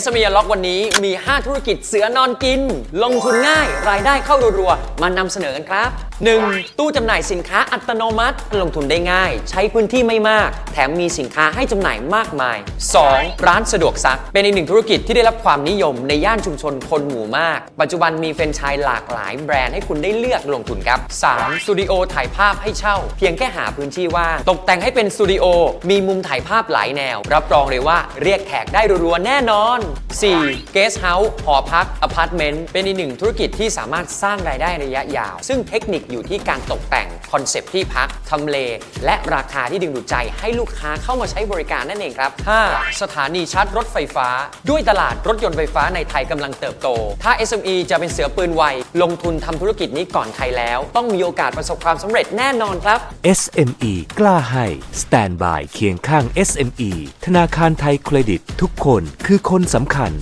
s อ e ล็อกวันนี้มี 5 ธุรกิจเสือนอนกิน ลงทุนง่าย รายได้เข้ารัวๆ มานำเสนอกันครับ 1. ตู้จำหน่ายสินค้าอัตโนมัติ ลงทุนได้ง่าย ใช้พื้นที่ไม่มาก แถมมีสินค้าให้จำหน่ายมากมาย 2. ร้านสะดวกซัก เป็นอีกหนึ่งธุรกิจที่ได้รับความนิยมในย่านชุมชนคนหมู่มาก ปัจจุบันมีแฟรนไชส์หลากหลายแบรนด์ให้คุณได้เลือกลงทุนครับ 3. สตูดิโอถ่ายภาพให้เช่า เพียงแค่หาพื้นที่ว่างตกแต่งให้เป็นสตูดิโอมีมุมถ่ายภาพหลายแนว รับรองเลยว่าเรียกแขกได้รัวๆแน่นอน 4. เกสเฮาส์หอพักอพาร์ตเมนต์เป็นอีกหนึ่งธุรกิจที่สามารถสร้างรายได้ระยะยาว ซึ่งเทคนิคอยู่ที่การตกแต่งคอนเซปต์ที่พักทำเล และราคาที่ดึงดูดใจให้ลูกค้าเข้ามาใช้บริการนั่นเองครับ 5. สถานีชาร์จรถไฟฟ้า ด้วยตลาดรถยนต์ไฟฟ้าในไทยกำลังเติบโต ถ้า SME จะเป็นเสือปืนไวลงทุนทำธุรกิจนี้ก่อนใครแล้ว ต้องมีโอกาสประสบความสำเร็จแน่นอนครับ SME กล้าให้ Stand by เคียงข้าง SME ธนาคารไทยเครดิต ทุกคนคือคนสำคัญ